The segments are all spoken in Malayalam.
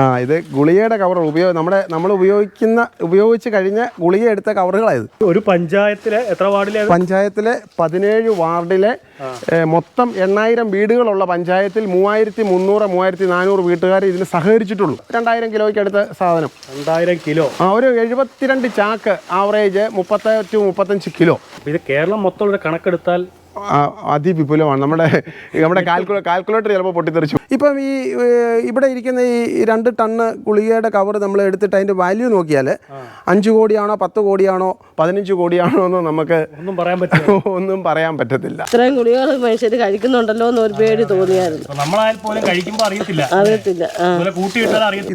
ആ ഇത് ഗുളികയുടെ കവർ ഉപയോഗ നമ്മുടെ നമ്മൾ ഉപയോഗിക്കുന്ന ഉപയോഗിച്ച് കഴിഞ്ഞ ഗുളിക എടുത്ത കവറുകളായത് ഒരു പഞ്ചായത്തിലെ എത്ര വാർഡിലെ പഞ്ചായത്തിലെ പതിനേഴ് വാർഡിലെ മൊത്തം എണ്ണായിരം വീടുകളുള്ള പഞ്ചായത്തിൽ മൂവായിരത്തി മുന്നൂറ് മൂവായിരത്തി നാനൂറ് വീട്ടുകാർ ഇതിന് സഹകരിച്ചിട്ടുള്ളൂ. രണ്ടായിരം കിലോയ്ക്ക് അടുത്ത സാധനം. രണ്ടായിരം കിലോ. ആ ഒരു എഴുപത്തിരണ്ട് ചാക്ക് ആവറേജ് മുപ്പത്തി ടു മുപ്പത്തഞ്ച് കിലോ. ഇത് കേരളം മൊത്തം കണക്കെടുത്താൽ അതിവിപുലമാണ്. നമ്മുടെ നമ്മുടെ കാൽക്കുലേ കാൽക്കുലേറ്റർ ചിലപ്പോൾ പൊട്ടിത്തെറിച്ചു. ഇപ്പം ഈ ഇവിടെ ഇരിക്കുന്ന ഈ രണ്ട് ടണ്ണ് ഗുളികയുടെ കവർ നമ്മൾ എടുത്തിട്ട് അതിന്റെ വാല്യൂ നോക്കിയാൽ അഞ്ച് കോടിയാണോ പത്ത് കോടിയാണോ പതിനഞ്ച് കോടിയാണോ എന്ന് നമുക്ക് ഒന്നും പറയാൻ പറ്റില്ല. ഒന്നും പറയാൻ പറ്റത്തില്ല. ഇത്രയും ഗുളികൾ മനുഷ്യർ കഴിക്കുന്നുണ്ടല്ലോ എന്ന് ഒരു പേടി തോന്നിയായിരുന്നു. നമ്മളായാൽ പോലും കഴിക്കുമ്പോൾ അറിയത്തില്ല. അറിയത്തില്ല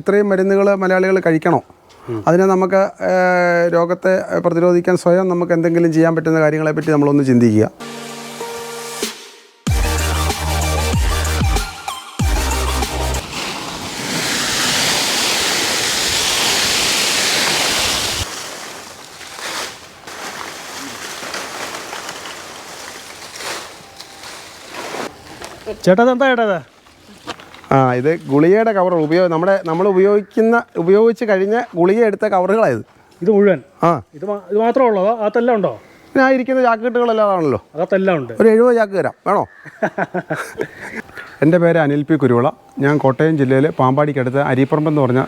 ഇത്രയും മരുന്നുകൾ മലയാളികൾ കഴിക്കണോ? അതിനെ നമുക്ക് രോഗത്തെ പ്രതിരോധിക്കാൻ സ്വയം നമുക്ക് എന്തെങ്കിലും ചെയ്യാൻ പറ്റുന്ന കാര്യങ്ങളെ കാര്യങ്ങളെപ്പറ്റി നമ്മളൊന്ന് ചിന്തിക്കുക. ചേട്ടാ എന്താ ചേട്ടാ ആ ഇത് ഗുളികയുടെ കവർ ഉപയോഗ നമ്മുടെ നമ്മൾ ഉപയോഗിക്കുന്ന ഉപയോഗിച്ച് കഴിഞ്ഞ ഗുളിക എടുത്ത കവറുകളായത് ഇത്. മുഴുവൻ? ആ. ഇത് ഇത് മാത്രമേ ഉള്ളതോ അകത്തെല്ലാം ഉണ്ടോ? ഞാൻ ഇരിക്കുന്ന ജാക്കറ്റുകളെല്ലാം ആണല്ലോ. അകത്തെല്ലാം ഉണ്ട്. ഒരു എഴുപത് ചാക്ക് തരാം. വേണോ? എന്റെ പേര് അനിൽ പി കുരുവിള. ഞാൻ കോട്ടയം ജില്ലയിലെ പാമ്പാടിക്കടുത്ത് അരിപ്പറമ്പ് എന്ന് പറഞ്ഞ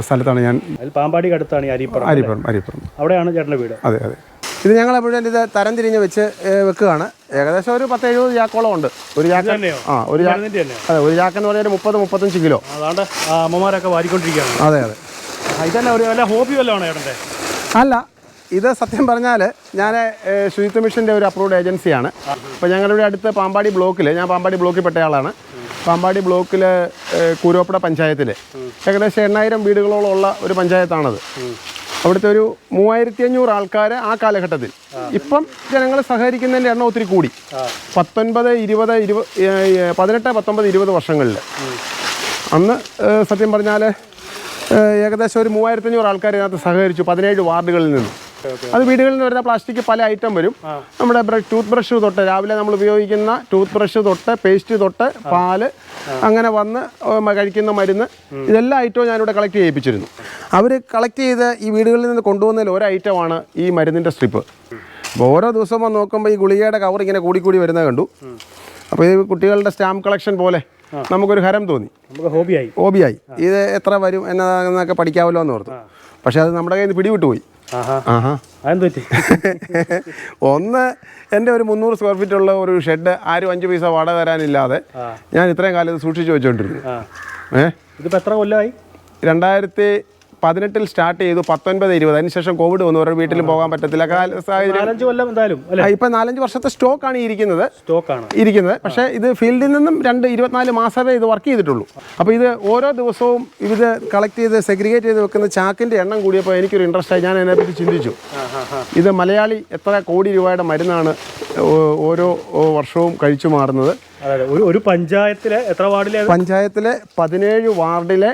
സ്ഥലത്താണ് ഞാൻ പാമ്പാടിക്കടുത്താണ് അരിപ്പറം അരിപ്പറം അരിപ്പുറം അവിടെയാണ് ചേട്ടന്റെ വീട്. അതെ അതെ. ഇത് ഞങ്ങൾ എപ്പോഴും ഇത് തരം തിരിഞ്ഞ് വെച്ച് വെക്കുകയാണ്. ഏകദേശം ഒരു പത്ത് എഴുപത് ചാക്കോളം ഉണ്ട്. ഒരു ചാക്ക ആ ഒരു അതെ ഒരു ചാക്കെന്ന് പറഞ്ഞാൽ ഒരു മുപ്പത് മുപ്പത്തഞ്ച് കിലോ. അതാണ്ട് അമ്മമാരൊക്കെ വാരിക്കൊണ്ടിരിക്കുകയാണ്. അതെ അതെ. ഇതല്ല ഒരു വല്ല ഹോബി വല്ലതാണോ ചേട്ടന്റെ അല്ല ഇത് സത്യം പറഞ്ഞാൽ ഞാൻ ശുചിത്വ മിഷന്റെ ഒരു അപ്രൂവ്ഡ് ഏജൻസിയാണ് അപ്പോൾ ഞങ്ങളിവിടെ അടുത്ത് പാമ്പാടി ബ്ലോക്കിൽ ഞാൻ പാമ്പാടി ബ്ലോക്കിൽ പെട്ട ആളാണ് പാമ്പാടി ബ്ലോക്കിൽ കൂരോപ്പട പഞ്ചായത്തിൽ ഏകദേശം എണ്ണായിരം വീടുകളോളം ഉള്ള ഒരു പഞ്ചായത്താണത്. അവിടുത്തെ ഒരു മൂവായിരത്തി അഞ്ഞൂറ് ആൾക്കാർ ആ കാലഘട്ടത്തിൽ. ഇപ്പം ജനങ്ങൾ സഹകരിക്കുന്നതിന്റെ എണ്ണം ഒത്തിരി കൂടി. പത്തൊൻപത് ഇരുപത് ഇരുപത് പതിനെട്ട് പത്തൊമ്പത് ഇരുപത് വർഷങ്ങളിൽ. അന്ന് സത്യം പറഞ്ഞാൽ ഏകദേശം ഒരു മൂവായിരത്തഞ്ഞൂറ് ആൾക്കാർ ഇതിനകത്ത് സഹകരിച്ചു പതിനേഴ് വാർഡുകളിൽ നിന്നും. അത് വീടുകളിൽ നിന്ന് വരുന്ന പ്ലാസ്റ്റിക് പല ഐറ്റം വരും. നമ്മുടെ ടൂത്ത് ബ്രഷ് തൊട്ട് രാവിലെ നമ്മൾ ഉപയോഗിക്കുന്ന ടൂത്ത് ബ്രഷ് തൊട്ട് പേസ്റ്റ് തൊട്ട് പാൽ അങ്ങനെ വന്ന് കഴിക്കുന്ന മരുന്ന് ഇതെല്ലാ ഐറ്റവും ഞാനിവിടെ കളക്ട് ചെയ്യിപ്പിച്ചിരുന്നു. അവർ കളക്ട് ചെയ്ത് ഈ വീടുകളിൽ നിന്ന് കൊണ്ടുവന്നതിൽ ഒരു ഐറ്റമാണ് ഈ മരുന്നിന്റെ സ്ട്രിപ്പ് അപ്പോൾ ഓരോ ദിവസം വന്ന് നോക്കുമ്പോൾ ഈ ഗുളികയുടെ കവർ ഇങ്ങനെ കൂടിക്കൂടി വരുന്നത് കണ്ടു. അപ്പോൾ ഈ കുട്ടികളുടെ സ്റ്റാമ്പ് കളക്ഷൻ പോലെ നമുക്കൊരു ഹരം തോന്നി. നമുക്ക് ഹോബിയായി ഹോബിയായി ഇത് എത്ര വരും എന്നൊക്കെ പഠിക്കാമല്ലോ എന്ന് ഓർത്തു. പക്ഷേ അത് നമ്മുടെ കയ്യിൽ നിന്ന് പിടിവിട്ട് ഒന്ന് എന്റെ ഒരു മുന്നൂറ് സ്ക്വയർ ഫീറ്റ് ഉള്ള ഒരു ഷെഡ് ആരും അഞ്ച് പൈസ വാടക തരാനില്ലാതെ ഞാൻ ഇത്രയും കാലം ഇത് സൂക്ഷിച്ചു വെച്ചോണ്ടിരുന്നു ഏഹ് ഇതിപ്പോ ഇതിപ്പോൾ എത്ര കൊല്ലമായി? രണ്ടായിരത്തി പതിനെട്ടിൽ സ്റ്റാർട്ട് ചെയ്തു പത്തൊൻപത് ഇരുപത്. അതിനുശേഷം കോവിഡ് വന്നു. ഓരോ വീട്ടിലും പോകാൻ പറ്റത്തില്ല. ഇപ്പൊ നാലഞ്ച് കൊല്ലം എന്തായാലും അല്ലേ? നാലഞ്ച് വർഷത്തെ സ്റ്റോക്ക് ആണ് ഇരിക്കുന്നത്. സ്റ്റോക്കാണ് ഇരിക്കുന്നത്. പക്ഷേ ഇത് ഫീൽഡിൽ നിന്നും രണ്ട് ഇരുപത്തിനാല് മാസമേ ഇത് വർക്ക് ചെയ്തിട്ടുള്ളൂ. അപ്പോൾ ഇത് ഓരോ ദിവസവും ഇത് കളക്ട് ചെയ്ത് സെഗ്രിഗേറ്റ് ചെയ്ത് വെക്കുന്ന ചാക്കിന്റെ എണ്ണം കൂടിയപ്പോൾ എനിക്കൊരു ഇൻട്രസ്റ്റ് ആയി. ഞാൻ അതിനെപ്പറ്റി ചിന്തിച്ചു. ഇത് മലയാളി എത്ര കോടി രൂപയുടെ മരുന്നാണ് ഓരോ വർഷവും കഴിച്ചു മാറുന്നത്. അതെ ഒരു ഒരു പഞ്ചായത്തിലെ എത്ര വാർഡിലെ? പഞ്ചായത്തിലെ പതിനേഴ് വാർഡിലെ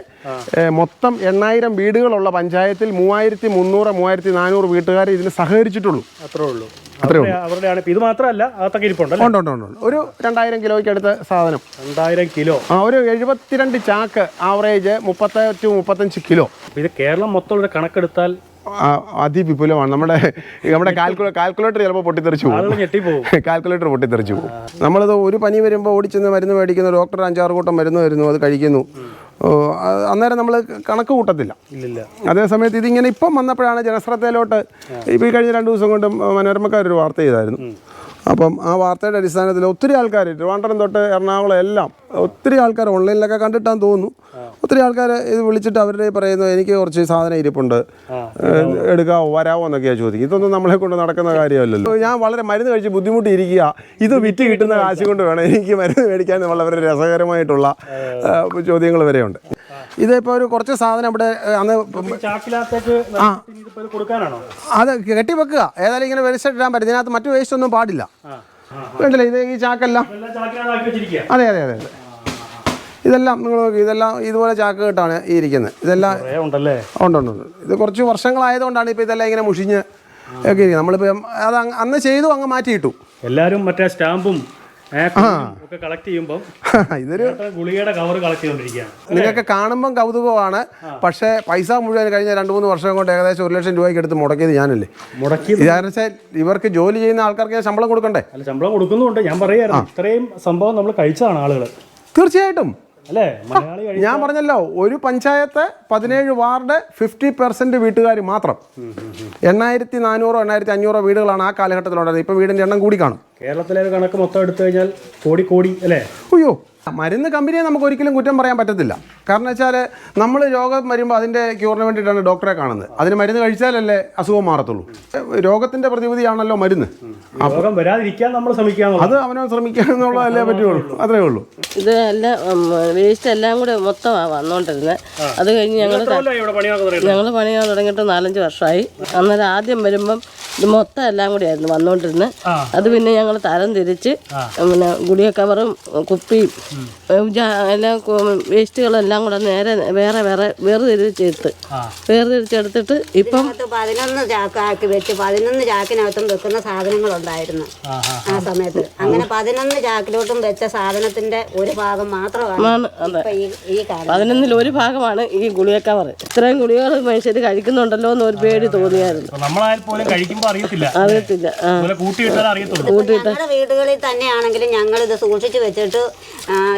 മൊത്തം എണ്ണായിരം വീടുകളുള്ള പഞ്ചായത്തിൽ മൂവായിരത്തി മുന്നൂറ് മൂവായിരത്തി നാനൂറ് വീട്ടുകാർ ഇതിന് സഹകരിച്ചിട്ടുള്ളൂ. അത്രേ ഉള്ളൂ. അവരുടെ അവരുടെയാണ് ഇത് മാത്രമല്ല അകത്തൊക്കെ ഇരിപ്പുണ്ടല്ലേ? ഉണ്ട് ഉണ്ട് ഉണ്ട് ഉണ്ട്. ഒരു രണ്ടായിരം കിലോയ്ക്ക് അടുത്ത സാധനം. രണ്ടായിരം കിലോ? ആ ഒരു എഴുപത്തിരണ്ട് ചാക്ക് ആവറേജ് മുപ്പത്തി ടു മുപ്പത്തഞ്ച് കിലോ. ഇത് കേരളം മൊത്തം കണക്കെടുത്താൽ അതിവിപുലമാണ്. നമ്മുടെ നമ്മുടെ കാൽക്കുലേ കാൽക്കുലേറ്റർ ചിലപ്പോൾ പൊട്ടിത്തെറിച്ചു പോകും. കാൽക്കുലേറ്റർ പൊട്ടിത്തെറിച്ചു പോകും. നമ്മളത് ഒരു പനി വരുമ്പോൾ ഓടിച്ചെന്ന് മരുന്ന് മേടിക്കുന്നു ഡോക്ടർ അഞ്ചാറ് കൂട്ടം മരുന്ന് വരുന്നു അത് കഴിക്കുന്നു. അന്നേരം നമ്മൾ കണക്ക് കൂട്ടത്തില്ല. അതേസമയത്ത് ഇതിങ്ങനെ ഇപ്പം വന്നപ്പോഴാണ് ജനശ്രദ്ധയിലോട്ട് ഇപ്പോൾ ഈ കഴിഞ്ഞ രണ്ട് ദിവസം കൊണ്ട് മനോരമക്കാരൊരു വാർത്ത ചെയ്തായിരുന്നു. അപ്പം ആ വാർത്തയുടെ അടിസ്ഥാനത്തിൽ ഒത്തിരി ആൾക്കാർ ട്രിവാൻഡ്രം തൊട്ട് എറണാകുളം എല്ലാം ഒത്തിരി ആൾക്കാർ ഓൺലൈനിലൊക്കെ കണ്ടിട്ടാന്ന് തോന്നുന്നു. ഒത്തിരി ആൾക്കാർ ഇത് വിളിച്ചിട്ട് അവരുടെ പറയുന്നു എനിക്ക് കുറച്ച് സാധനം ഇരിപ്പുണ്ട്. എടുക്കാവോ വരാവോ എന്നൊക്കെയാണ് ചോദിക്കും ഇതൊന്നും നമ്മളെ കൊണ്ട് നടക്കുന്ന കാര്യമല്ലല്ലോ. ഞാൻ വളരെ മരുന്ന് കഴിച്ച് ബുദ്ധിമുട്ടിയിരിക്കുക. ഇത് വിറ്റ് കിട്ടുന്ന കാശ് കൊണ്ട് വേണം എനിക്ക് മരുന്ന് മേടിക്കാൻ വളരെ രസകരമായിട്ടുള്ള ചോദ്യങ്ങൾ വരെയുണ്ട്. ഇതിപ്പോൾ ഒരു കുറച്ച് സാധനം ഇവിടെ അന്ന് ആ. അത് കെട്ടി വെക്കുക ഏതായാലും ഇങ്ങനെ വേസ്റ്റ് ഇടാൻ പറ്റും. ഇതിനകത്ത് മറ്റു വേസ്റ്റ് ഒന്നും പാടില്ല. വേണ്ടല്ലേ ഇത് ഈ ചാക്കെല്ലാം. അതെ അതെ അതെ അതെ. ഇതെല്ലാം നിങ്ങൾ നോക്കി ഇതെല്ലാം ഇതുപോലെ ചാക്ക് കെട്ടാണ് ഈ ഇരിക്കുന്നത് ഇതെല്ലാം ഉണ്ടല്ലേ? ഉണ്ട് ഉണ്ട് ഇത് കുറച്ച് വർഷങ്ങളായതുകൊണ്ടാണ് ഇപ്പോൾ ഇതെല്ലാം ഇങ്ങനെ മുഷിഞ്ഞ് ഒക്കെ ഇരിക്കുന്നത് നമ്മളിപ്പോൾ അത് അന്ന് ചെയ്തു അങ്ങ് മാറ്റിയിട്ടു എല്ലാവരും മറ്റേ സ്റ്റാമ്പും കളക്ട് ചെയ്യുമ്പോൾ ഇതൊരു ഗുളികയുടെ കവർ കളക്ട് ചെയ്തുകൊണ്ടിരിക്കുകയാണ് നിങ്ങൾക്ക് കാണുമ്പം കൗതുകമാണ്. പക്ഷേ പൈസ മുഴുവൻ കഴിഞ്ഞ രണ്ട് മൂന്ന് വർഷം കൊണ്ട് ഏകദേശം ഒരു ലക്ഷം രൂപയ്ക്ക് എടുത്ത് മുടക്കിയത് ഞാനല്ലേ. മുടക്കി വെച്ചാൽ ഇവർക്ക് ജോലി ചെയ്യുന്ന ആൾക്കാർക്ക് ഞാൻ ശമ്പളം കൊടുക്കണ്ടേ? അല്ല ശമ്പളം കൊടുക്കുന്നുണ്ട് ഞാൻ പറയായിരുന്നു ഇത്രയും സംഭവം നമ്മൾ കഴിച്ചതാണ് ആളുകൾ തീർച്ചയായിട്ടും. അല്ലേ? മലയാളി ഞാൻ പറഞ്ഞല്ലോ ഒരു പഞ്ചായത്ത് പതിനേഴ് വാർഡ് ഫിഫ്റ്റി പെർസെന്റ് വീട്ടുകാർ മാത്രം. എണ്ണായിരത്തി നാനൂറോ എണ്ണായിരത്തി അഞ്ഞൂറോ വീടുകളാണ് ആ കാലഘട്ടത്തിലുണ്ടായിരുന്നത്. ഇപ്പൊ വീടിന്റെ എണ്ണം കൂടി കാണും. കേരളത്തിലെ കണക്ക് മൊത്തം എടുത്തു കഴിഞ്ഞാൽ കോടി കോടി അല്ലേ? അയ്യോ മരുന്ന് കമ്പനിയെ നമുക്ക് ഒരിക്കലും കുറ്റം പറയാൻ പറ്റത്തില്ല. കാരണം വെച്ചാൽ നമ്മൾ രോഗം വരുമ്പോൾ അതിന്റെ ക്യൂറിന് വേണ്ടിയിട്ടാണ് ഡോക്ടറെ കാണുന്നത്. അതിന് മരുന്ന് കഴിച്ചാലല്ലേ അസുഖം മാറത്തുള്ളൂ. രോഗത്തിന്റെ പ്രതിവിധിയാണല്ലോ മരുന്ന്. രോഗം വരാതിരിക്കാൻ നമ്മൾ ശ്രമിക്കുക അത് അവനവൻ ശ്രമിക്കുക എന്നുള്ളതല്ലേ പറ്റുള്ളൂ അത്രേ ഉള്ളൂ. ഇത് എല്ലാം വേസ്റ്റ് എല്ലാം കൂടെ മൊത്തമാണ് വന്നുകൊണ്ടിരുന്നത് അത് കഴിഞ്ഞ് ഞങ്ങൾ ഞങ്ങൾ പണിയാൻ തുടങ്ങിയിട്ട് നാലഞ്ച് വർഷമായി അന്നേരം ആദ്യം വരുമ്പം ഇത് മൊത്തം എല്ലാം കൂടി ആയിരുന്നു വന്നുകൊണ്ടിരുന്നത് അത് പിന്നെ ഞങ്ങൾ തരം തിരിച്ച് പിന്നെ ഗുളിക കവറും കുപ്പിയും എല്ലാം വേസ്റ്റുകളെല്ലാം കൂടെ നേരെ വേറെ വേറെ വേർതിരിച്ചെടുത്ത്. വേർതിരിച്ചെടുത്തിട്ട് ഇപ്പം പതിനൊന്ന് ചാക്കാക്കി വെച്ച് പതിനൊന്ന് ചാക്കിനകത്തും വെക്കുന്ന സാധനങ്ങളുണ്ടായിരുന്നു. ആ സമയത്ത്. അങ്ങനെ പതിനൊന്ന് ചാക്കിലോട്ടും വെച്ച സാധനത്തിന്റെ ഒരു ഭാഗം മാത്രമാണ് പതിനൊന്നിൽ ഒരു ഭാഗമാണ് ഈ ഗുളിക കവർ ഇത്രയും ഗുളികകൾ മനുഷ്യർ കഴിക്കുന്നുണ്ടല്ലോ എന്ന് ഒരു പേടി തോന്നിയായിരുന്നു. നമ്മളായാൽ പോലും കഴിക്കുമ്പോൾ അറിയത്തില്ല. അറിയത്തില്ല. ആ. അതുപോലെ കൂട്ടിയിട്ടാൽ അറിയത്തുള്ളൂ. ഞങ്ങളുടെ വീടുകളിൽ തന്നെയാണെങ്കിലും ഞങ്ങൾ ഇത് സൂക്ഷിച്ചു വെച്ചിട്ട്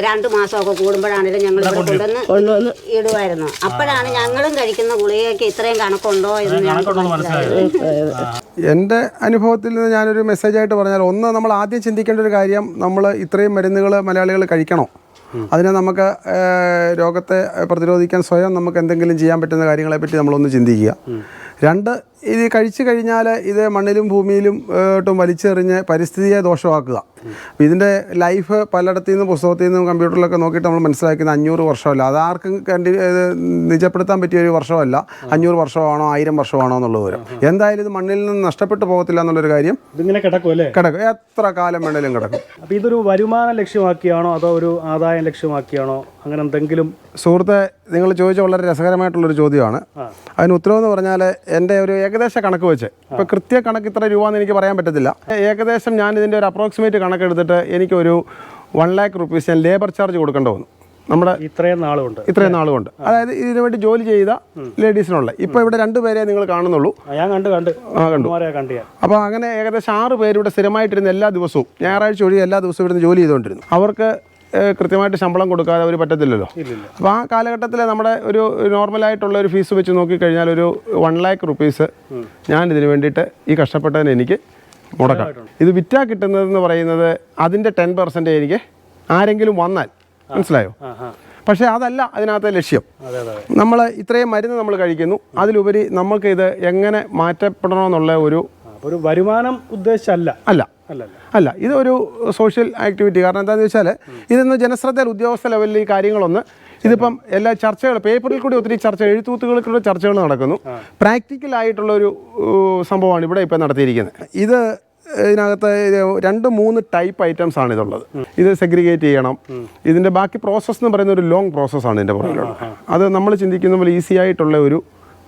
രണ്ടു മാസമൊക്കെ കൂടുമ്പോഴാണെങ്കിലും ഞങ്ങൾ ഇവിടെ കൊണ്ടുവന്ന് ഇടുമായിരുന്നു അപ്പോഴാണ് ഞങ്ങളും കഴിക്കുന്ന ഗുളികയ്ക്ക് ഇത്രയും കണക്കുണ്ടോ എന്ന് ഞങ്ങൾക്ക് മനസ്സിലായത്. എന്റെ അനുഭവത്തിൽ നിന്ന് ഞാനൊരു മെസ്സേജായിട്ട് പറഞ്ഞാൽ ഒന്ന് നമ്മൾ ആദ്യം ചിന്തിക്കേണ്ട ഒരു കാര്യം നമ്മൾ ഇത്രയും മരുന്നുകൾ മലയാളികൾ കഴിക്കണോ. അതിനെ നമുക്ക് രോഗത്തെ പ്രതിരോധിക്കാൻ സ്വയം നമുക്ക് എന്തെങ്കിലും ചെയ്യാൻ പറ്റുന്ന കാര്യങ്ങളെപ്പറ്റി നമ്മളൊന്ന് ചിന്തിക്കുക. രണ്ട് ഇത് കഴിച്ചു കഴിഞ്ഞാൽ ഇത് മണ്ണിലും ഭൂമിയിലും ഏട്ടും വലിച്ചെറിഞ്ഞ് പരിസ്ഥിതിയെ ദോഷമാക്കുക. അപ്പോൾ ഇതിന്റെ ലൈഫ് പലയിടത്തു നിന്നും പുസ്തകത്തിൽ നിന്നും കമ്പ്യൂട്ടറിലൊക്കെ നോക്കിയിട്ട് നമ്മൾ മനസ്സിലാക്കുന്ന അഞ്ഞൂറ് വർഷമല്ല. അത് ആർക്കും കണ്ടി നിജപ്പെടുത്താൻ പറ്റിയ ഒരു വർഷമല്ല. അഞ്ഞൂറ് വർഷമാണോ ആയിരം വർഷമാണോ എന്നുള്ള വിവരം. എന്തായാലും ഇത് മണ്ണിൽ നിന്ന് നഷ്ടപ്പെട്ടു പോകത്തില്ല എന്നുള്ളൊരു കാര്യം ഇതിങ്ങനെ കിടക്കും അല്ലേ? കിടക്കും. എത്ര കാലം വേണേലും കിടക്കും. അപ്പോൾ ഇതൊരു വരുമാന ലക്ഷ്യമാക്കിയാണോ അതോ ഒരു ആദായം ലക്ഷ്യമാക്കിയാണോ? അങ്ങനെ എന്തെങ്കിലും സുഹൃത്തെ നിങ്ങൾ ചോദിച്ച വളരെ രസകരമായിട്ടുള്ളൊരു ചോദ്യമാണ്. അതിന് ഉത്തരവെന്ന് പറഞ്ഞാൽ എന്റെ ഒരു ഏകദേശ കണക്ക് വെച്ച്. ഇപ്പോൾ കൃത്യ കണക്ക് ഇത്ര രൂപ എന്ന് എനിക്ക് പറയാൻ പറ്റത്തില്ല. ഏകദേശം ഞാൻ ഇതിന്റെ ഒരു അപ്രോക്സിമേറ്റ് കണക്കെടുത്തിട്ട് എനിക്കൊരു വൺ ലാക്ക് റുപ്പീസ് ഞാൻ ലേബർ ചാർജ് കൊടുക്കേണ്ട വന്നു. നമ്മുടെ ഇത്രയും നാളുകൊണ്ട് ഇത്രയും നാളുകൊണ്ട് അതായത് ഇതിനു വേണ്ടി ജോലി ചെയ്ത ലേഡീസിനുള്ള ഇപ്പൊ ഇവിടെ രണ്ടുപേരെ നിങ്ങൾ കാണുന്നുള്ളൂ. ഞാൻ കണ്ടു കണ്ടു. കണ്ടു. അപ്പൊ അങ്ങനെ ഏകദേശം ആറ് പേര് ഇവിടെ സ്ഥിരമായിട്ടിരുന്ന എല്ലാ ദിവസവും ഞായറാഴ്ച ഒഴികെ എല്ലാ ദിവസവും ഇവിടുന്ന് ജോലി ചെയ്തുകൊണ്ടിരുന്നു. അവർക്ക് കൃത്യമായിട്ട് ശമ്പളം കൊടുക്കാതെ അവർ പറ്റത്തില്ലല്ലോ. അപ്പോൾ ആ കാലഘട്ടത്തിൽ നമ്മുടെ ഒരു നോർമലായിട്ടുള്ള ഒരു ഫീസ് വെച്ച് നോക്കിക്കഴിഞ്ഞാൽ ഒരു വൺ ലാക്ക് റുപ്പീസ് ഞാൻ ഇതിന് വേണ്ടിയിട്ട് ഈ കഷ്ടപ്പെട്ടതിന് എനിക്ക് മുടക്കാം. ഇത് വിറ്റാ കിട്ടുന്നതെന്ന് പറയുന്നത് അതിന്റെ ടെൻ പെർസെന്റ് എനിക്ക് ആരെങ്കിലും വന്നാൽ. മനസ്സിലായോ? പക്ഷേ അതല്ല അതിനകത്തെ ലക്ഷ്യം. നമ്മൾ ഇത്രയും മരുന്ന് നമ്മൾ കഴിക്കുന്നു. അതിലുപരി നമുക്ക് ഇത് എങ്ങനെ മാറ്റപ്പെടണമെന്നുള്ള ഒരു ഒരു വരുമാനം ഉദ്ദേശിച്ചല്ല അല്ല. അല്ല ഇതൊരു സോഷ്യൽ ആക്ടിവിറ്റി കാരണം എന്താണെന്ന് വെച്ചാൽ ഇതൊന്ന് ജനശ്രദ്ധയിൽ ഉദ്യോഗസ്ഥ ലെവലിൽ ഈ കാര്യങ്ങളൊന്ന് ഇതിപ്പം എല്ലാ ചർച്ചകൾ പേപ്പറിൽ കൂടി ഒത്തിരി ചർച്ച എഴുത്തുകൂത്തുകളിൽ കൂടി ചർച്ചകൾ നടക്കുന്നു. പ്രാക്ടിക്കൽ ആയിട്ടുള്ള ഒരു സംഭവമാണ് ഇവിടെ ഇപ്പം നടത്തിയിരിക്കുന്നത്. ഇത് ഇതിനകത്ത് രണ്ട് മൂന്ന് ടൈപ്പ് ഐറ്റംസ് ആണ് ഇതുള്ളത്. ഇത് സെഗ്രിഗേറ്റ് ചെയ്യണം. ഇതിന്റെ ബാക്കി പ്രോസസ്സ് എന്ന് പറയുന്ന ഒരു ലോങ് പ്രോസസ്സാണ് ഇതിന്റെ പുറകിലുള്ളത്. അത് നമ്മൾ ചിന്തിക്കുന്ന പോലെ ഈസി ആയിട്ടുള്ള ഒരു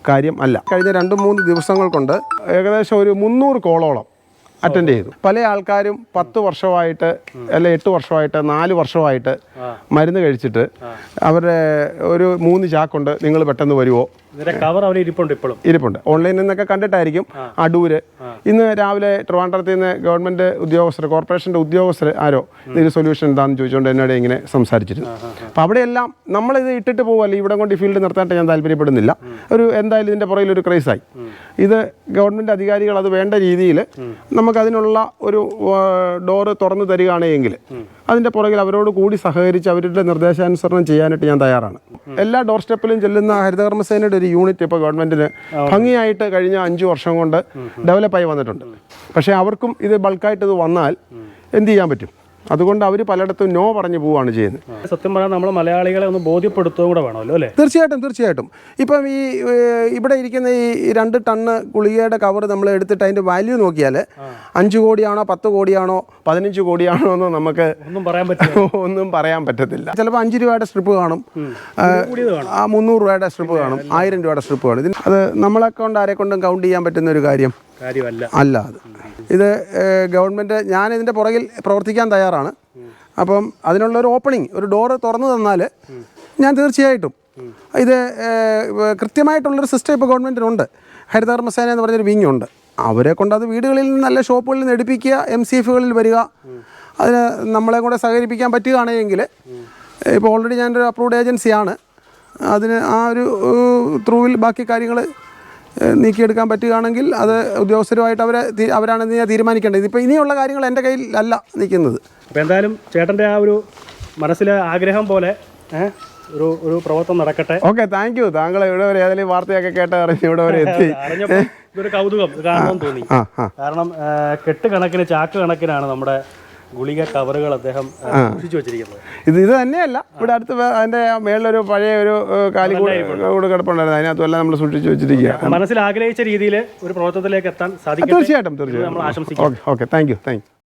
കാര്യം അല്ല. കഴിഞ്ഞ രണ്ട് മൂന്ന് ദിവസങ്ങൾ കൊണ്ട് ഏകദേശം ഒരു മുന്നൂറ് കോളോളം അറ്റൻഡ് ചെയ്തു. പല ആൾക്കാരും പത്ത് വർഷമായിട്ട് അല്ലെ എട്ട് വർഷമായിട്ട് നാല് വർഷമായിട്ട് മരുന്ന് കഴിച്ചിട്ട് അവരുടെ ഒരു മൂന്ന് ചാക്കുണ്ട് നിങ്ങൾ പെട്ടെന്ന് വരുമോ കവർ ഇരിപ്പുണ്ട് ഇപ്പോഴും. ഇരിപ്പുണ്ട്. ഓൺലൈനിൽ നിന്നൊക്കെ കണ്ടിട്ടായിരിക്കും അടൂര്. ഇന്ന് രാവിലെ ട്രിവാൻഡ്രത്തിൽ നിന്ന് ഗവൺമെന്റ് ഉദ്യോഗസ്ഥർ കോർപ്പറേഷന്റെ ഉദ്യോഗസ്ഥർ ആരോ ഇതിന് സൊല്യൂഷൻ എന്താണെന്ന് ചോദിച്ചുകൊണ്ട് എന്നോട് ഇങ്ങനെ സംസാരിച്ചിരുന്നു. അപ്പോൾ അവിടെയെല്ലാം ഇത് ഇട്ടിട്ട് പോകുമല്ലോ ഇവിടെ കൊണ്ട് ഈ ഫീൽഡ് നിർത്താനായിട്ട് ഞാൻ താല്പര്യപ്പെടുന്നില്ല. ഒരു എന്തായാലും ഇതിന്റെ പുറകിൽ ഒരു ക്രൈസായി ഇത് ഗവൺമെന്റ് അധികാരികൾ അത് വേണ്ട രീതിയിൽ നമുക്കതിനുള്ള ഒരു ഡോറ് തുറന്നു തരികയാണെങ്കിൽ അതിന്റെ പുറകിൽ അവരോട് കൂടി സഹകരിച്ച് അവരുടെ നിർദ്ദേശാനുസരണം ചെയ്യാനായിട്ട് ഞാൻ തയ്യാറാണ്. എല്ലാ ഡോർ സ്റ്റെപ്പിലും ചെല്ലുന്ന ഹരിതകർമ്മസേനയുടെ ഒരു യൂണിറ്റ് ഇപ്പോൾ ഗവൺമെന്റിന് ഭംഗിയായിട്ട് കഴിഞ്ഞ അഞ്ച് വർഷം കൊണ്ട് ഡെവലപ്പായി വന്നിട്ടുണ്ട്. പക്ഷേ അവർക്കും ഇത് ബൾക്കായിട്ട് ഇത് വന്നാൽ എന്ത് ചെയ്യാൻ പറ്റും? അതുകൊണ്ട് അവർ പലയിടത്തും നോ പറഞ്ഞു പോവുകയാണ് ചെയ്യുന്നത്. സത്യം പറഞ്ഞാൽ നമ്മൾ മലയാളികളെ ഒന്ന് ബോധ്യപ്പെടുത്തുക കൂടെ വേണമല്ലോ അല്ലേ? തീർച്ചയായിട്ടും തീർച്ചയായിട്ടും. ഇപ്പം ഈ ഇവിടെ ഇരിക്കുന്ന ഈ രണ്ട് ടണ്ണ് ഗുളികയുടെ കവർ നമ്മൾ എടുത്തിട്ട് അതിന്റെ വാല്യൂ നോക്കിയാൽ അഞ്ച് കോടിയാണോ പത്ത് കോടിയാണോ പതിനഞ്ച് കോടിയാണോ എന്ന് നമുക്ക് ഒന്നും പറയാൻ പറ്റില്ല. ഒന്നും പറയാൻ പറ്റത്തില്ല. ചിലപ്പോൾ അഞ്ച് രൂപയുടെ സ്ട്രിപ്പ് കാണും. ആ മുന്നൂറ് രൂപയുടെ സ്ട്രിപ്പ് കാണും. ആയിരം രൂപയുടെ സ്ട്രിപ്പ് കാണും. ഇതിന് അത് നമ്മളെ കൊണ്ട് ആരെ കൊണ്ടും കൗണ്ട് ചെയ്യാൻ പറ്റുന്ന ഒരു കാര്യം. അല്ല അത്. ഇത് ഗവൺമെന്റ് ഞാൻ ഇതിന്റെ പുറകിൽ പ്രവർത്തിക്കാൻ തയ്യാറാണ്. അപ്പം അതിനുള്ള ഒരു ഓപ്പണിങ് ഒരു ഡോറ് തുറന്നു തന്നാൽ ഞാൻ തീർച്ചയായിട്ടും ഇത് കൃത്യമായിട്ടുള്ളൊരു സിസ്റ്റം ഇപ്പോൾ ഗവൺമെന്റിനുണ്ട് ഹരിതകർമ്മസേന എന്ന് പറഞ്ഞൊരു വിങ് ഉണ്ട്. അവരെ കൊണ്ട് അത് വീടുകളിൽ നിന്ന് നല്ല ഷോപ്പുകളിൽ നിന്ന് എടുപ്പിക്കുക എം സി എഫുകളിൽ വരിക അതിന് നമ്മളെ കൂടെ സഹകരിപ്പിക്കാൻ പറ്റുകയാണെങ്കിൽ ഇപ്പോൾ ഓൾറെഡി ഞാനൊരു അപ്രൂവ്ഡ് ഏജൻസിയാണ് അതിന് ആ ഒരു ത്രൂവിൽ ബാക്കി കാര്യങ്ങൾ നീക്കിയെടുക്കാൻ പറ്റുകയാണെങ്കിൽ അത് ഉദ്യോഗസ്ഥരുമായിട്ട് അവരെ അവരാണ് ഞാൻ തീരുമാനിക്കേണ്ടത്. ഇതിപ്പോൾ ഇനിയുള്ള കാര്യങ്ങൾ എന്റെ കയ്യിൽ അല്ല നിൽക്കുന്നത്. അപ്പോൾ എന്തായാലും ചേട്ടന്റെ ആ ഒരു മനസ്സിലെ ആഗ്രഹം പോലെ ഒരു ഒരു പ്രവർത്തനം നടക്കട്ടെ. ഓക്കെ താങ്ക് യു താങ്കൾ ഇവിടെ വരെ ഏതെങ്കിലും വാർത്തയൊക്കെ കേട്ട് അറിഞ്ഞ് ഇവിടെ വരെ എത്തി. ഇതൊരു കൗതുകം കാണണമെന്ന് തോന്നി. കാരണം കെട്ട് കണക്കിന് ചാക്ക് കണക്കിനാണ് നമ്മുടെ ഗുളിക കവറുകൾ അദ്ദേഹം ആ, സൂക്ഷിച്ചു വെച്ചിരിക്കുന്നത്. ഇത് ഇത് തന്നെയല്ല. ഇവിടെ അടുത്ത് അതിന്റെ മേളിലൊരു പഴയ ഒരു കാലി കാലിക്കൂട് കൂട് കിടപ്പുണ്ടായിരുന്നു. അതിനകത്തും നമ്മൾ സൂക്ഷിച്ചു വെച്ചിരിക്കുക മനസ്സിൽ ആഗ്രഹിച്ച രീതിയിൽ ഒരു പ്രവർത്തനത്തിലേക്ക് എത്താൻ സാധിക്കും തീർച്ചയായിട്ടും തീർച്ചയായിട്ടും. Okay thank you thank you